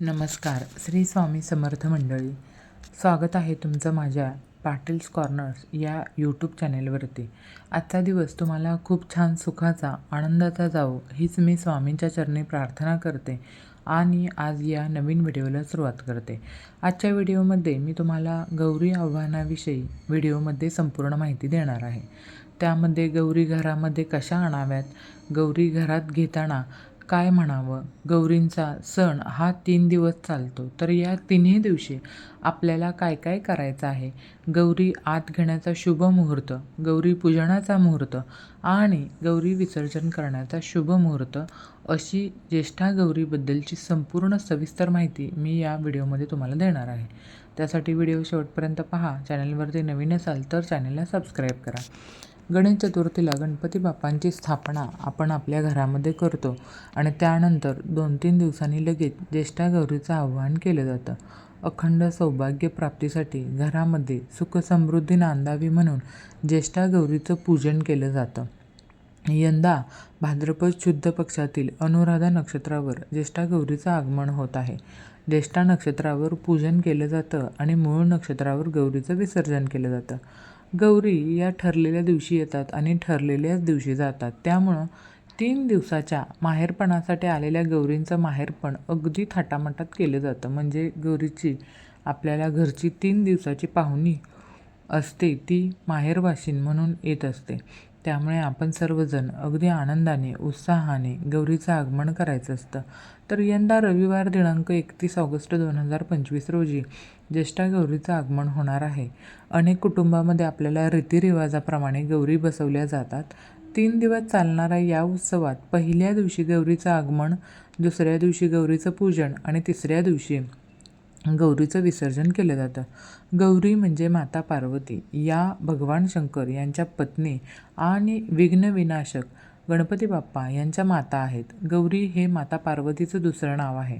नमस्कार श्री स्वामी समर्थ मंडळी. स्वागत आहे तुमचं माझ्या पाटील्स कॉर्नर्स या यूट्यूब चॅनेलवरती. आजचा दिवस तुम्हाला खूप छान सुखाचा आनंदाचा जावो हीच मी स्वामींच्या चरणी प्रार्थना करते आणि आज या नवीन व्हिडिओला सुरुवात करते. आजच्या व्हिडिओमध्ये मी तुम्हाला गौरी आव्हानाविषयी व्हिडिओमध्ये संपूर्ण माहिती देणार आहे. त्यामध्ये गौरी घरामध्ये कशा आणाव्यात? गौरी घरात घेताना काय म्हणावं? गौरींचा सण हा तीन दिवस चालतो. तर या तिन्ही दिवशी आपल्याला काय काय करायचं आहे? गौरी आत घेण्याचा शुभ मुहूर्त गौरी पूजनाचा मुहूर्त आणि गौरी विसर्जन करण्याचा शुभ मुहूर्त अशी ज्येष्ठा गौरीबद्दलची संपूर्ण सविस्तर माहिती मी या व्हिडिओमध्ये तुम्हाला देणार आहे. त्यासाठी व्हिडिओ शेवटपर्यंत पहा. चॅनलवरती नवीन असाल तर चॅनलला सबस्क्राईब करा. गणेश चतुर्थीला गणपती बाप्पांची स्थापना आपण आपल्या घरामध्ये करतो आणि त्यानंतर दोन तीन दिवसांनी लगेच ज्येष्ठा गौरीचं आवाहन केलं जातं. अखंड सौभाग्य प्राप्तीसाठी घरामध्ये सुख समृद्धी नांदावी म्हणून ज्येष्ठा गौरीचं पूजन केलं जातं. यंदा भाद्रपद शुद्ध पक्षातील अनुराधा नक्षत्रावर ज्येष्ठा गौरीचं आगमन होत आहे. ज्येष्ठा नक्षत्रावर पूजन केलं जातं आणि मूळ नक्षत्रावर गौरीचं विसर्जन केलं जातं. गौरी या ठरलेल्या दिवशी येतात आणि ठरलेल्याच दिवशी जातात. त्यामुळं तीन दिवसाच्या माहेरपणासाठी आलेल्या गौरींचं माहेरपण अगदी थाटामाटात केलं जातं. म्हणजे गौरीची आपल्याला घरची तीन दिवसाची पाहुणी असते ती माहेरवाशीन म्हणून येत असते. त्यामुळे आपण सर्वजण अगदी आनंदाने उत्साहाने गौरीचं आगमन करायचं असतं. तर यंदा रविवार दिनांक एकतीस ऑगस्ट दोन हजार पंचवीस रोजी ज्येष्ठा गौरीचं आगमन होणार आहे. अनेक कुटुंबामध्ये आपल्याला रीतिरिवाजाप्रमाणे गौरी बसवल्या जातात. तीन दिवस चालणाऱ्या या उत्सवात पहिल्या दिवशी गौरीचं आगमन दुसऱ्या दिवशी गौरीचं पूजन आणि तिसऱ्या दिवशी गौरीचं विसर्जन केलं जातं. गौरी म्हणजे माता पार्वती. या भगवान शंकर यांच्या पत्नी आणि विघ्नविनाशक गणपती बाप्पा यांच्या माता आहेत. गौरी हे माता पार्वतीचं दुसरं नाव आहे.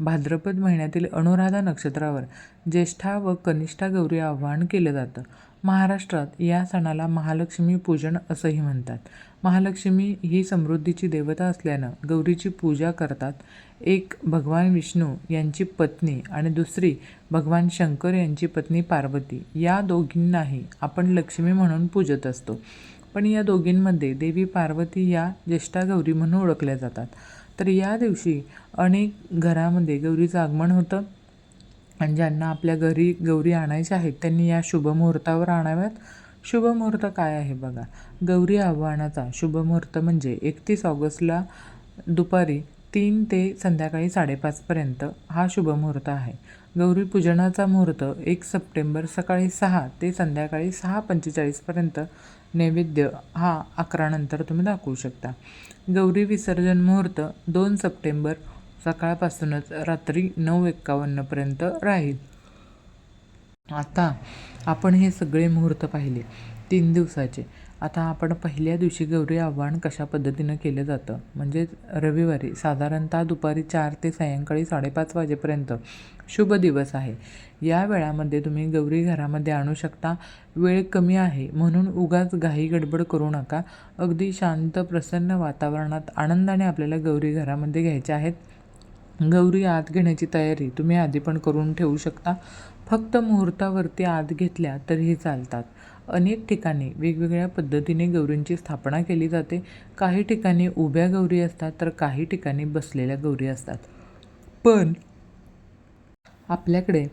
भाद्रपद महिन्यातील अनुराधा नक्षत्रावर ज्येष्ठा व कनिष्ठा गौरी आवाहन केलं जातं. महाराष्ट्रात या सणाला महालक्ष्मी पूजन असंही म्हणतात. महालक्ष्मी ही समृद्धीची देवता असल्यानं गौरीची पूजा करतात एक भगवान विष्णू यांची पत्नी आणि दुसरी भगवान शंकर यांची पत्नी पार्वती. या दोघींनाही आपण लक्ष्मी म्हणून पूजत असतो. पण या दोघींमध्ये देवी पार्वती या ज्येष्ठा गौरी म्हणून ओळखल्या जातात. तर या दिवशी अनेक घरामध्ये गौरीचं आगमन होतं. आणि ज्यांना आपल्या घरी गौरी आणायच्या आहेत त्यांनी या शुभमुहूर्तावर आणाव्यात. शुभमुहूर्त काय आहे बघा? गौरी आव्हानाचा शुभमुहूर्त म्हणजे एकतीस ऑगस्टला दुपारी तीन ते संध्याकाळी साडेपाचपर्यंत हा शुभमुहूर्त आहे. गौरी पूजनाचा मुहूर्त एक सप्टेंबर सकाळी सहा ते संध्याकाळी सहा पंचेचाळीसपर्यंत नैवेद्य हा अकरानंतर तुम्ही दाखवू शकता. गौरी विसर्जन मुहूर्त दोन सप्टेंबर सकाळपासूनच रात्री नऊ एक्कावन्नपर्यंत राहील. आता आपण हे सगळे मुहूर्त पाहिले. तीन दिवसाचे. आता आपण पहिल्या दिवशी गौरी आव्हान कशा पद्धतीनं केलं जातं? म्हणजेच रविवारी साधारणतः दुपारी चार ते सायंकाळी साडेपाच वाजेपर्यंत शुभ दिवस आहे. या वेळामध्ये तुम्ही गौरी घरामध्ये आणू शकता. वेळ कमी आहे. म्हणून उगाच घाई गडबड करू नका. अगदी शांत प्रसन्न वातावरणात आनंदाने आपल्याला गौरी घरामध्ये घ्यायच्या आहेत. गौरी आत घेण्याची तयारी तुम्ही आधी पण करून ठेवू शकता. फक्त मुहूर्तावरती आत घेतल्या तरीही चालतात. अनेक ठिकाणी वेगवेगळ्या पद्धतीने गौरींची स्थापना केली जाते. काही ठिकाणी उभ्या गौरी असतात तर काही ठिकाणी बसलेल्या गौरी असतात. पण आपल्याकडे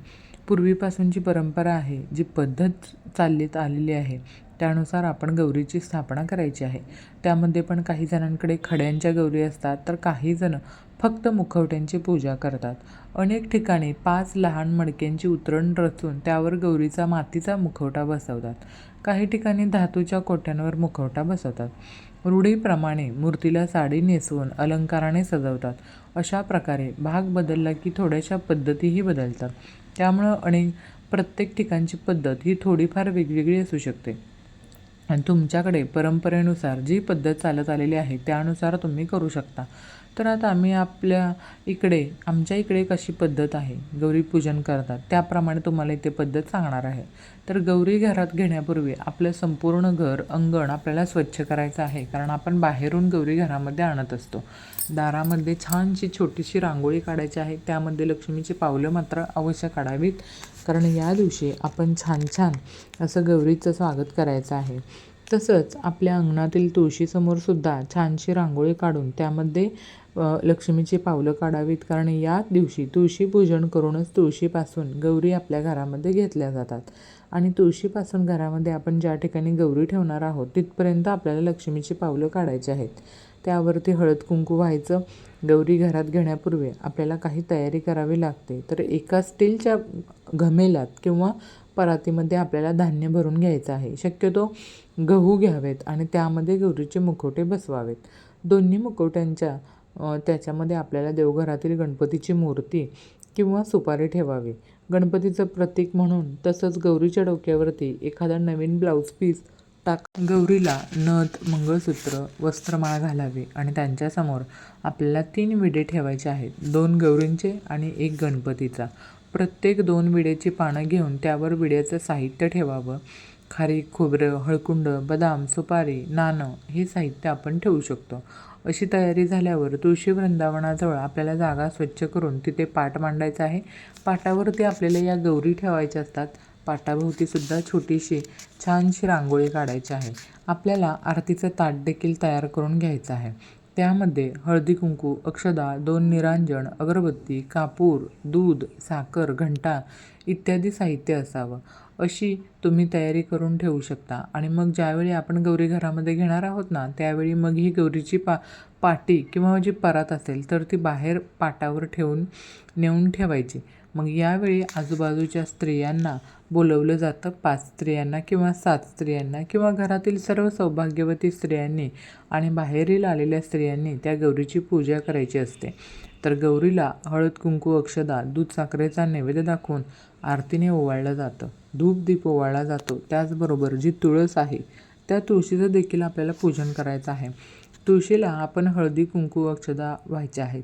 पूर्वीपासूनची परंपरा आहे जी पद्धत चाललीत आलेली आहे. त्यानुसार आपण गौरीची स्थापना करायची आहे. त्यामध्ये पण काही जणांकडे खड्यांच्या गौरी असतात तर काही जण फक्त मुखवट्यांची पूजा करतात. अनेक ठिकाणी पाच लहान मडक्यांची उतरण रचून त्यावर गौरीचा मातीचा मुखवटा बसवतात. काही ठिकाणी धातूच्या कोट्यांवर मुखवटा बसवतात. रूढीप्रमाणे मूर्तीला साडी नेसवून अलंकाराने सजवतात. अशा प्रकारे भाग बदलला की थोड्याशा पद्धतीही बदलतात. त्यामुळं अनेक प्रत्येक ठिकाणची पद्धत ही थोडीफार वेगवेगळी असू शकते. तुमच्याकडे परंपरेनुसार जी पद्धत चालत आलेली आहे त्यानुसार तुम्ही करू शकता. तर आता आम्ही आपल्या इकडे आमच्या इकडे कशी पद्धत आहे. गौरी पूजन करतात. त्याप्रमाणे तुम्हाला इथे पद्धत सांगणार आहे. तर गौरी घरात घेण्यापूर्वी आपलं संपूर्ण घर अंगण आपल्याला स्वच्छ करायचं आहे. कारण आपण बाहेरून गौरी घरामध्ये आणत असतो. दारामध्ये छानशी छोटीशी रांगोळी काढायची आहे. त्यामध्ये लक्ष्मीची पावलं मात्र अवश्य काढावीत. कारण या दिवशी आपण छान छान असं गौरीचं स्वागत करायचं आहे. तसंच आपल्या अंगणातील तुळशीसमोरसुद्धा छानशी रांगोळी काढून त्यामध्ये लक्ष्मीची पावलं काढावीत. कारण या दिवशी तुळशी पूजन करूनच तुळशीपासून गौरी आपल्या घरामध्ये घेतल्या जातात. आणि तुळशीपासून घरामध्ये आपण ज्या ठिकाणी गौरी ठेवणार आहोत तिथपर्यंत आपल्याला लक्ष्मीची पावलं काढायची आहेत. त्यावरती हळद कुंकू व्हायचं. गौरी घरात घेण्यापूर्वी आपल्याला काही तयारी करावी लागते. तर एका स्टीलच्या घमेलात किंवा परातीमध्ये आपल्याला धान्य भरून घ्यायचं आहे. शक्यतो गहू घ्यावेत आणि त्यामध्ये गौरीचे मुखवटे बसवावेत. दोन्ही मुखवट्यांच्या त्याच्यामध्ये आपल्याला देवघरातील गणपतीची मूर्ती किंवा सुपारी ठेवावी. गणपतीचं प्रतीक म्हणून तसंच गौरीच्या डोक्यावरती एखादा नवीन ब्लाऊज पीस टाक गौरीला नथ मंगळसूत्र वस्त्रमाळा घालावी आणि त्यांच्यासमोर आपल्याला तीन विडे ठेवायचे आहेत. दोन गौरींचे आणि एक गणपतीचा. प्रत्येक दोन विडेची पानं घेऊन त्यावर विड्याचं साहित्य ठेवावं. खारी खोबरं हळकुंड बदाम सुपारी नाणं हे साहित्य आपण ठेवू शकतो. अशी तयारी झाल्यावर तुळशी वृंदावनाजवळ आपल्याला जागा स्वच्छ करून तिथे पाट मांडायचा आहे. पाटावरती आपल्याला या गौरी ठेवायच्या असतात. पाटाभोवतीसुद्धा छोटीशी छानशी रांगोळी काढायची आहे. आपल्याला आरतीचं ताट देखील तयार करून घ्यायचं आहे. त्यामध्ये हळदी कुंकू अक्षदा दोन निरांजन अगरबत्ती कापूर दूध साखर घंटा इत्यादी साहित्य असावं. अशी तुम्ही तयारी करून ठेवू शकता. आणि मग ज्यावेळी आपण गौरी घरामध्ये घेणार आहोत ना त्यावेळी मग ही गौरीची पा पाटी किंवा जी परात असेल तर ती बाहेर पाटावर ठेवून नेऊन ठेवायची. मग यावेळी आजूबाजूच्या स्त्रियांना बोलवलं जातं पाच स्त्रियांना किंवा सात स्त्रियांना किंवा घरातील सर्व सौभाग्यवती स्त्रियांनी आणि बाहेरील आलेल्या स्त्रियांनी त्या गौरीची पूजा करायची असते. तर गौरीला हळद कुंकू अक्षदा दूध साखरेचा नैवेद्य दाखवून आरतीने ओवाळलं जातं. धूप दीप ओवाळला जातो. त्याचबरोबर जी तुळस आहे त्या तुळशीचं देखील आपल्याला पूजन करायचं आहे. तुळशीला आपण हळदी कुंकू अक्षदा व्हायच्या आहेत.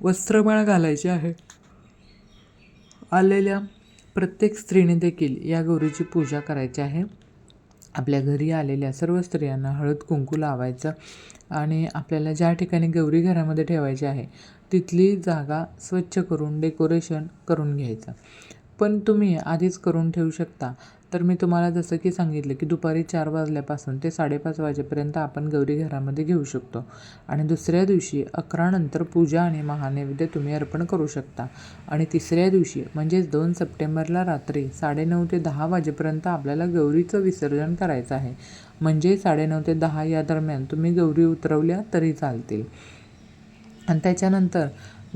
वस्त्रमाळ घालायची आहे. आलेल्या प्रत्येक स्त्रीने देखील या गौरीची पूजा करायची आहे. आपल्या घरी आलेल्या सर्व स्त्रियांना हळद कुंकू लावायचं आणि आपल्याला ज्या ठिकाणी गौरी घरामध्ये ठेवायची आहे तिथली जागा स्वच्छ करून डेकोरेशन करून घ्यायचं. पण तुम्ही आधीच करून ठेवू शकता. तर मी तुम्हाला जसं की सांगितलं की दुपारी चार वाजल्यापासून ते साडेपाच वाजेपर्यंत आपण गौरी घरामध्ये घेऊ शकतो. आणि दुसऱ्या दिवशी अकरानंतर पूजा आणि महानैवेद्य तुम्ही अर्पण करू शकता. आणि तिसऱ्या दिवशी म्हणजेच दोन सप्टेंबरला रात्री साडेनऊ ते दहा वाजेपर्यंत आपल्याला गौरीचं विसर्जन करायचं आहे. म्हणजे साडेनऊ ते दहा या दरम्यान तुम्ही गौरी उतरवल्या तरी चालतील. आणि त्याच्यानंतर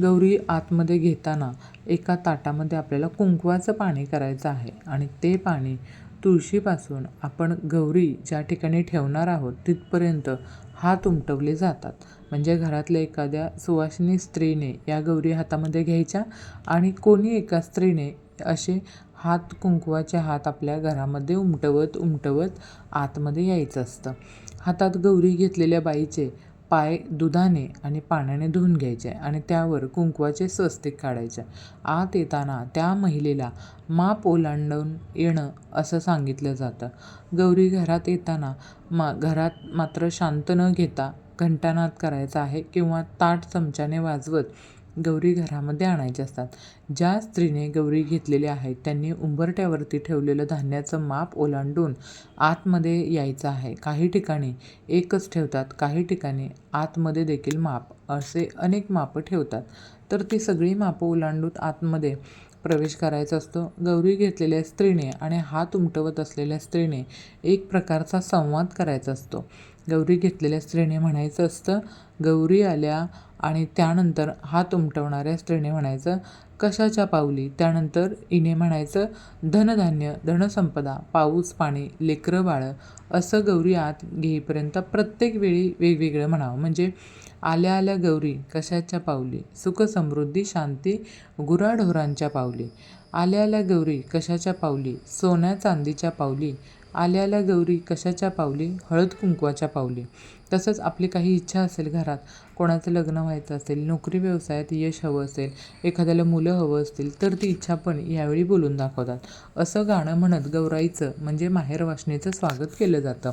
गौरी आतमध्ये घेताना एका ताटामध्ये आपल्याला कुंकवाचं पाणी करायचं आहे. आणि ते पाणी तुळशीपासून आपण गौरी ज्या ठिकाणी ठेवणार आहोत तिथपर्यंत हात उमटवले जातात. म्हणजे घरातल्या एखाद्या सुवासिनी स्त्रीने या गौरी हातामध्ये घ्यायच्या आणि कोणी एका स्त्रीने असे हात कुंकवाचे हात आपल्या घरामध्ये उमटवत उमटवत आतमध्ये यायचं असतं. हातात गौरी घेतलेल्या बाईचे पाय दुधाने आणि पाण्याने धुवून घ्यायचे आणि त्यावर कुंकवाचे स्वस्तिक काढायचे. आत येताना त्या महिलेला माप ओलांडून येणं असं सांगितलं जातं. गौरी घरात येताना मा घरात मात्र शांत न घेता घंटानाद करायचा आहे किंवा ताट चमच्याने वाजवत गौरी घरामध्ये आणायच्या असतात. ज्या स्त्रीने गौरी घेतलेल्या आहेत त्यांनी उंबरट्यावरती ठेवलेलं धान्याचं माप ओलांडून आतमध्ये यायचं आहे. काही ठिकाणी एकच ठेवतात काही ठिकाणी आतमध्ये देखील माप. असे अनेक मापं ठेवतात. तर ती सगळी मापं ओलांडून आतमध्ये प्रवेश करायचा असतो. गौरी घेतलेल्या स्त्रीने आणि हात उमटवत असलेल्या स्त्रीने एक प्रकारचा संवाद करायचा असतो. गौरी घेतलेल्या स्त्रीने म्हणायचं असतं गौरी आल्या आणि त्यानंतर हात उमटवणाऱ्या स्त्रीने म्हणायचं कशाच्या पावली त्यानंतर इने म्हणायचं धनधान्य धनसंपदा पाऊस पाणी लेकरं बाळं असं गौरी आत घेईपर्यंत प्रत्येक वेळी वेगवेगळं म्हणावं. म्हणजे आल्या आल्या गौरी कशाच्या पावली सुख समृद्धी शांती गुराढोरांच्या पावली आल्या आल्या गौरी कशाच्या पावली सोन्या चांदीच्या पावली आल्याला गौरी कशाच्या पावली? हळद कुंकवाच्या पावली. तसंच आपली काही इच्छा असेल घरात कोणाचं लग्न व्हायचं असेल नोकरी व्यवसायात यश हवं असेल एखाद्याला मुलं हवं असतील तर ती इच्छा पण यावेळी बोलून दाखवतात. असं गाणं म्हणत गौराईचं म्हणजे माहेर वासनेचं स्वागत केलं जातं.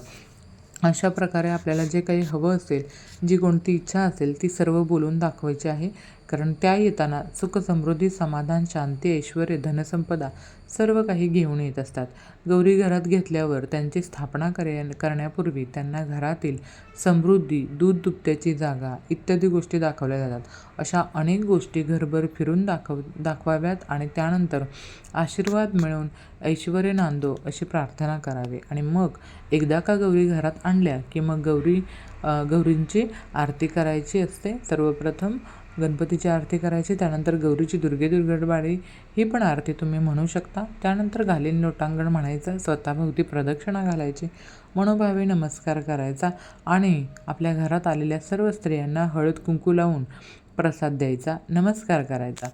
अशा प्रकारे आपल्याला जे काही हवं असेल जी कोणती इच्छा असेल ती सर्व बोलून दाखवायची आहे. कारण त्या येताना सुख समृद्धी समाधान शांती ऐश्वर धनसंपदा सर्व काही घेऊन येत असतात. गौरी घरात घेतल्यावर त्यांची स्थापना करे करण्यापूर्वी त्यांना घरातील समृद्धी दूध दुभत्याची जागा इत्यादी गोष्टी दाखवल्या जातात. अशा अनेक गोष्टी घरभर फिरून दाखव दाखवाव्यात आणि त्यानंतर आशीर्वाद मिळवून ऐश्वर नांदो अशी प्रार्थना करावी. आणि मग एकदा का गौरी घरात आणल्या की मग गौरी गौरींची आरती करायची असते सर्वप्रथम गणपतीची आरती करायची त्यानंतर गौरीची दुर्गे दुर्गडबाळी ही पण आरती तुम्ही म्हणू शकता. त्यानंतर घालीन लोटांगण म्हणायचं स्वतःभोवती प्रदक्षिणा घालायची मनोभावे नमस्कार करायचा आणि आपल्या घरात आलेल्या सर्व स्त्रियांना हळद कुंकू लावून प्रसाद द्यायचा नमस्कार करायचा.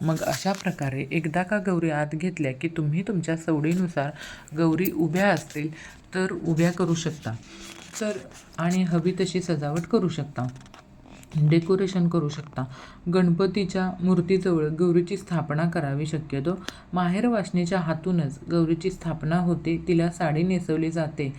मग अशा प्रकारे एकदा का गौरी आत घेतल्या की तुम्ही तुमच्या सवडीनुसार गौरी उभ्या असतील तर उभ्या करू शकता. तर आणि हवी तशी सजावट करू शकता. डेकोरेशन करू शकता. गणपतीच्या मूर्तीजवळ गौरीची स्थापना करावी शक्यतो. माहेर वासनेच्या हातूनच गौरीची स्थापना होते तिला साडी नेसवली जाते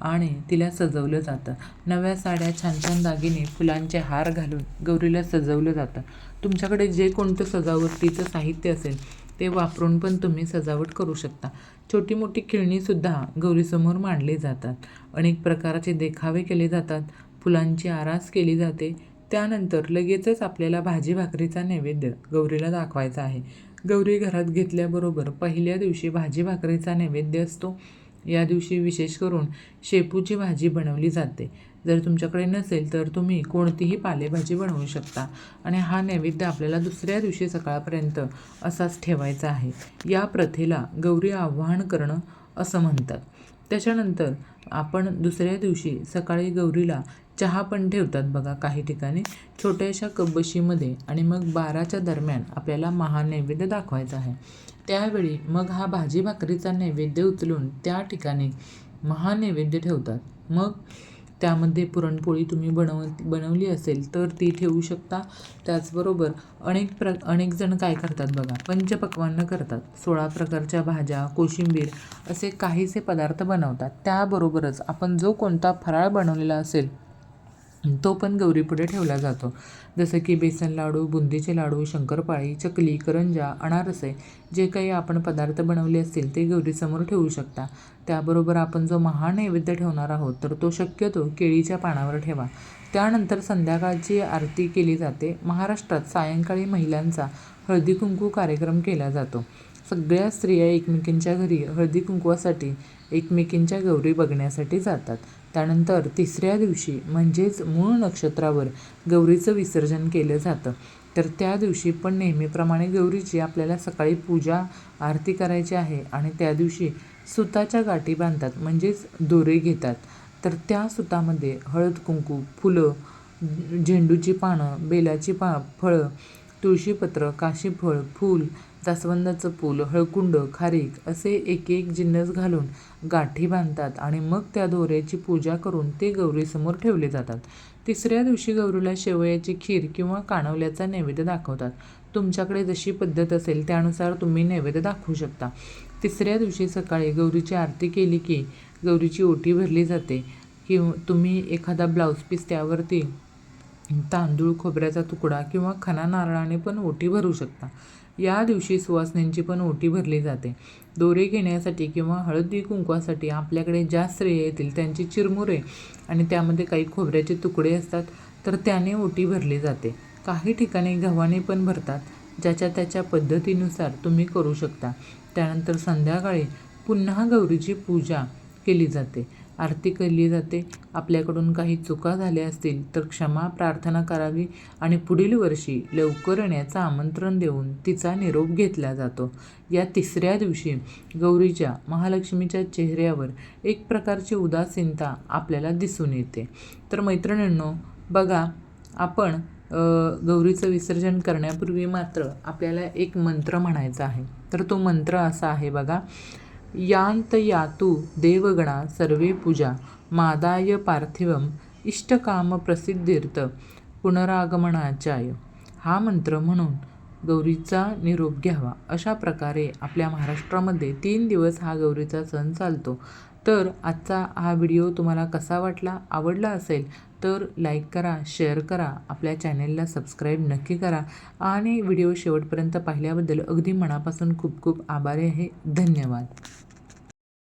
आणि तिला सजवलं जातं. नव्या साड्या छान छान दागिने फुलांचे हार घालून गौरीला सजवलं जातं. तुमच्याकडे जे कोणतं सजावटीचं साहित्य असेल ते वापरून पण तुम्ही सजावट करू शकता. छोटी मोठी खेळणीसुद्धा गौरीसमोर मांडली जातात. अनेक प्रकारचे देखावे केले जातात. फुलांची आरास केली जाते. त्यानंतर लगेचच आपल्याला भाजी भाकरीचा नैवेद्य गौरीला दाखवायचा आहे. गौरी घरात घेतल्याबरोबर पहिल्या दिवशी भाजी भाकरीचा नैवेद्य असतो. या दिवशी विशेष करून शेपूची भाजी बनवली जाते. जर तुमच्याकडे नसेल तर तुम्ही कोणतीही पालेभाजी बनवू शकता. आणि हा नैवेद्य आपल्याला दुसऱ्या दिवशी सकाळपर्यंत असाच ठेवायचा आहे. या प्रथेला गौरी आव्हान करणं असं म्हणतात. त्याच्यानंतर आपण दुसऱ्या दिवशी सकाळी गौरीला चहा पण ठेवतात बघा काही ठिकाणी. छोट्याशा कबशीमध्ये आणि मग बाराच्या दरम्यान आपल्याला महानैवेद्य दाखवायचा आहे. त्यावेळी मग हा भाजी भाकरीचा नैवेद्य उचलून त्या ठिकाणी महानैवेद्य ठेवतात. मग त्यामध्ये पुरणपोळी तुम्ही बनव बनवली असेल तर ती ठेवू शकता. त्याचबरोबर अनेक प्र अनेक जण काय करतात बघा पंचपक्वान्न करतात. सोळा प्रकारच्या भाज्या कोशिंबीर असे काहीसे पदार्थ बनवतात. त्याबरोबरच आपण जो कोणता फराळ बनवलेला असेल तो पण गौरीपुढे ठेवला जातो. जसं की बेसन लाडू बुंदीचे लाडू शंकरपाळी चकली करंजा अनारसे जे काही आपण पदार्थ बनवले असतील ते गौरीसमोर ठेवू शकता. त्याबरोबर आपण जो महानैवेद्य ठेवणार आहोत तर तो शक्यतो केळीच्या पानावर ठेवा. त्यानंतर संध्याकाळची आरती केली जाते. महाराष्ट्रात सायंकाळी महिलांचा हळदी कुंकू कार्यक्रम केला जातो. सगळ्या स्त्रिया एकमेकींच्या घरी हळदी कुंकवासाठी एकमेकींच्या गौरी बघण्यासाठी जातात. त्यानंतर तिसऱ्या दिवशी म्हणजेच मूळ नक्षत्रावर गौरीचं विसर्जन केलं जातं. तर त्या दिवशी पण नेहमीप्रमाणे गौरीची आपल्याला सकाळी पूजा आरती करायची आहे आणि त्या दिवशी सुताच्या गाठी बांधतात म्हणजेच दोरे घेतात. तर त्या सुतामध्ये हळद कुंकू फुलं झेंडूची पानं बेलाची पा फळं तुळशीपत्र काशीफळ फूल जास्वंदाचं फूल हळकुंड खारीक असे एक एक जिन्नस घालून गाठी बांधतात आणि मग त्या दोऱ्याची पूजा करून ते गौरीसमोर ठेवले जातात. तिसऱ्या दिवशी गौरीला शेवयाची खीर किंवा काणवल्याचा नैवेद्य दाखवतात. तुमच्याकडे जशी पद्धत असेल त्यानुसार तुम्ही नैवेद्य दाखवू शकता. तिसऱ्या दिवशी सकाळी गौरीची आरती केली की गौरीची ओटी भरली जाते. किंवा तुम्ही एखादा ब्लाऊज पीस त्यावरती तांदूळ खोबऱ्याचा तुकडा किंवा खना नारळाने पण ओटी भरू शकता. या दिवशी सुवासिनींची पण ओटी भरली जाते. दोरे घेण्यासाठी किंवा हळदी कुंकवासाठी आपल्याकडे ज्या स्त्रिया येतील त्यांची चिरमुरे आणि त्यामध्ये काही खोबऱ्याचे तुकडे असतात तर त्याने ओटी भरली जाते. काही ठिकाणी गव्हाणे पण भरतात ज्याच्या त्याच्या पद्धतीनुसार तुम्ही करू शकता. त्यानंतर संध्याकाळी पुन्हा गौरीची पूजा केली जाते. आरती केली जाते. आपल्याकडून काही चुका झाल्या असतील तर क्षमा प्रार्थना करावी आणि पुढील वर्षी लवकर येण्याचं आमंत्रण देऊन तिचा निरोप घेतला जातो. या तिसऱ्या दिवशी गौरीच्या महालक्ष्मीच्या चेहऱ्यावर एक प्रकारची उदासीनता आपल्याला दिसून येते. तर मैत्रिणींनो बघा आपण गौरीचं विसर्जन करण्यापूर्वी मात्र आपल्याला एक मंत्र म्हणायचा आहे. तर तो मंत्र असा आहे बघा यांत यातु देवगणा सर्वे पूजा। मादाय पार्थिवम इष्टकाम प्रसिद्धीर्थ पुनरागमनाचाय हा मंत्र म्हणून गौरीचा निरोप घ्यावा. अशा प्रकारे आपल्या महाराष्ट्रामध्ये तीन दिवस हा गौरीचा सण चालतो. तर आजचा हा व्हिडिओ तुम्हाला कसा वाटला आवडला असेल तर लाईक करा शेअर करा आपल्या चॅनेलला सबस्क्राईब नक्की करा आणि व्हिडिओ शेवटपर्यंत पाहिल्याबद्दल अगदी मनापासून खूप खूप आभारी आहे. धन्यवाद.